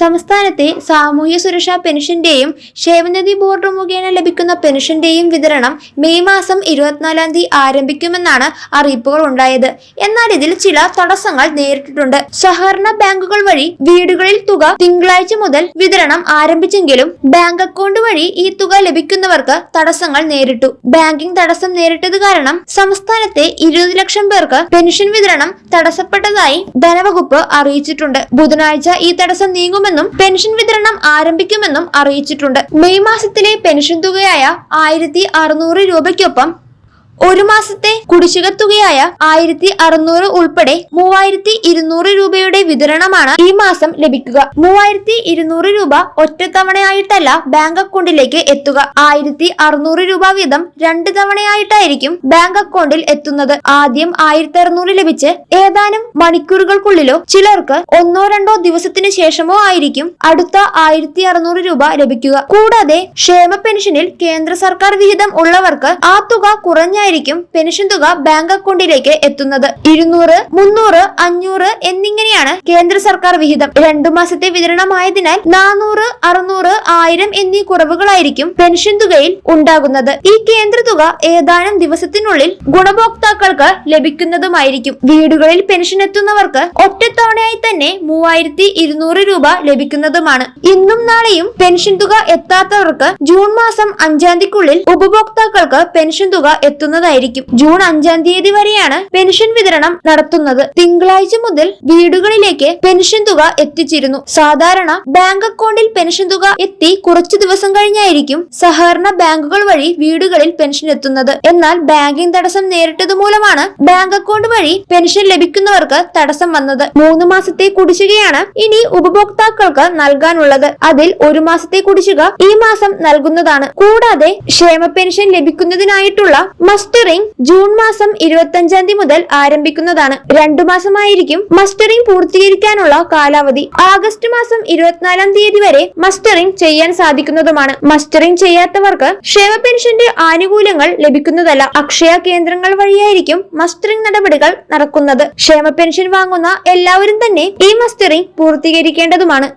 സംസ്ഥാനത്തെ സാമൂഹ്യ സുരക്ഷാ പെൻഷന്റെയും ക്ഷേമനിധി ബോർഡ് മുഖേന ലഭിക്കുന്ന പെൻഷന്റെയും വിതരണം മെയ് മാസം ഇരുപത്തിനാലാം തീയതി ആരംഭിക്കുമെന്നാണ് അറിയിപ്പുകൾ ഉണ്ടായത്. എന്നാൽ ഇതിൽ ചില തടസ്സങ്ങൾ നേരിട്ടിട്ടുണ്ട്. സഹകരണ ബാങ്കുകൾ വഴി വീടുകളിൽ തുക തിങ്കളാഴ്ച മുതൽ വിതരണം ആരംഭിച്ചെങ്കിലും ബാങ്ക് അക്കൗണ്ട് വഴി ഈ തുക ലഭിക്കുന്നവർക്ക് തടസ്സങ്ങൾ നേരിട്ടു. ബാങ്കിംഗ് തടസ്സം നേരിട്ടത് കാരണം സംസ്ഥാനത്തെ ഇരുപത് ലക്ഷം പേർക്ക് പെൻഷൻ വിതരണം തടസ്സപ്പെട്ടതായി ധനവകുപ്പ് അറിയിച്ചിട്ടുണ്ട്. ബുധനാഴ്ച ഈ തടസ്സം നീങ്ങുമെന്നും പെൻഷൻ വിതരണം ആരംഭിക്കുമെന്നും അറിയിച്ചിട്ടുണ്ട്. മെയ് മാസത്തിലെ പെൻഷൻ തുകയായ ആയിരത്തി രൂപയ്ക്കൊപ്പം ഒരു മാസത്തെ കുടിശ്ശിക തുകയായ ആയിരത്തി അറുന്നൂറ് ഉൾപ്പെടെ മൂവായിരത്തി ഇരുന്നൂറ് രൂപയുടെ വിതരണമാണ് ഈ മാസം ലഭിക്കുക. മൂവായിരത്തി ഇരുന്നൂറ് രൂപ ഒറ്റത്തവണയായിട്ടല്ല ബാങ്ക് അക്കൗണ്ടിലേക്ക് എത്തുക. ആയിരത്തി അറുന്നൂറ് രൂപ വീതം രണ്ട് തവണയായിട്ടായിരിക്കും ബാങ്ക് അക്കൗണ്ടിൽ എത്തുന്നത്. ആദ്യം ആയിരത്തി അറുന്നൂറ് ലഭിച്ച് ഏതാനും മണിക്കൂറുകൾക്കുള്ളിലോ ചിലർക്ക് ഒന്നോ രണ്ടോ ദിവസത്തിന് ശേഷമോ ആയിരിക്കും അടുത്ത ആയിരത്തി അറുന്നൂറ് രൂപ ലഭിക്കുക. കൂടാതെ ക്ഷേമ പെൻഷനിൽ കേന്ദ്ര സർക്കാർ വിഹിതം ഉള്ളവർക്ക് ആ തുക കുറഞ്ഞായിരിക്കും പെൻഷൻ തുക ബാങ്ക് അക്കൗണ്ടിലേക്ക് എത്തുന്നത്. ഇരുന്നൂറ് മുന്നൂറ് അഞ്ഞൂറ് എന്നിങ്ങനെയാണ് കേന്ദ്ര സർക്കാർ വിഹിതം. രണ്ടു മാസത്തെ വിതരണമായതിനാൽ നാനൂറ് അറുന്നൂറ് ആയിരം എന്നീ കുറവുകളായിരിക്കും പെൻഷൻ തുകയിൽ ഉണ്ടാകുന്നത്. ഈ കേന്ദ്ര തുക ഏതാനും ദിവസത്തിനുള്ളിൽ ഗുണഭോക്താക്കൾക്ക് ലഭിക്കുന്നതുമായിരിക്കും. വീടുകളിൽ പെൻഷൻ എത്തുന്നവർക്ക് ഒറ്റത്തവണയായി തന്നെ മൂവായിരത്തി ഇരുന്നൂറ് രൂപ ലഭിക്കുന്നതുമാണ്. ഇന്നും നാളെയും പെൻഷൻ തുക എത്താത്തവർക്ക് ജൂൺ മാസം അഞ്ചാം തീയതിക്കുള്ളിൽ ഉപഭോക്താക്കൾക്ക് പെൻഷൻ തുക എത്തുന്നതായിരിക്കും ജൂൺ അഞ്ചാം തീയതി വരെയാണ് പെൻഷൻ വിതരണം നടത്തുന്നത്. തിങ്കളാഴ്ച മുതൽ വീടുകളിലേക്ക് പെൻഷൻ തുക എത്തിച്ചിരുന്നു. സാധാരണ ബാങ്ക് അക്കൗണ്ടിൽ പെൻഷൻ തുക എത്തി കുറച്ചു ദിവസം കഴിഞ്ഞായിരിക്കും സഹകരണ ബാങ്കുകൾ വഴി വീടുകളിൽ പെൻഷൻ എത്തുന്നത്. എന്നാൽ ബാങ്കിംഗ് തടസ്സം നേരിട്ടത് മൂലമാണ് ബാങ്ക് അക്കൗണ്ട് വഴി പെൻഷൻ ലഭിക്കുന്നവർക്ക് തടസ്സം വന്നത്. മൂന്ന് മാസത്തെ കുടിശ്ശികയാണ് ഇനി ഉപഭോക്താക്കൾക്ക് നൽകാനുള്ളത്. അതിൽ ഒരു മാസത്തെ കുടിശ്ശിക ഈ മാസം നൽകുന്നതാണ്. കൂടാതെ ക്ഷേമ പെൻഷൻ ലഭിക്കുന്നതിനായിട്ടുള്ള മസ്റ്ററിംഗ് ജൂൺ മാസം ഇരുപത്തി അഞ്ചാം തീയതി മുതൽ ആരംഭിക്കുന്നതാണ്. രണ്ടു മാസമായിരിക്കും മസ്റ്ററിംഗ് പൂർത്തീകരിക്കാനുള്ള കാലാവധി. ആഗസ്റ്റ് മാസം ഇരുപത്തിനാലാം തീയതി വരെ മസ്റ്ററിംഗ് ചെയ്യാൻ സാധിക്കുന്നതുമാണ്. മസ്റ്ററിംഗ് ചെയ്യാത്തവർക്ക് ക്ഷേമ പെൻഷന്റെ ആനുകൂല്യങ്ങൾ ലഭിക്കുന്നതല്ല. അക്ഷയ കേന്ദ്രങ്ങൾ വഴിയായിരിക്കും മസ്റ്ററിംഗ് നടപടികൾ നടക്കുന്നത്. ക്ഷേമ പെൻഷൻ വാങ്ങുന്ന എല്ലാവരും തന്നെ ഈ മസ്റ്ററിംഗ് പൂർത്തീകരിക്കേണ്ടതുമാണ്.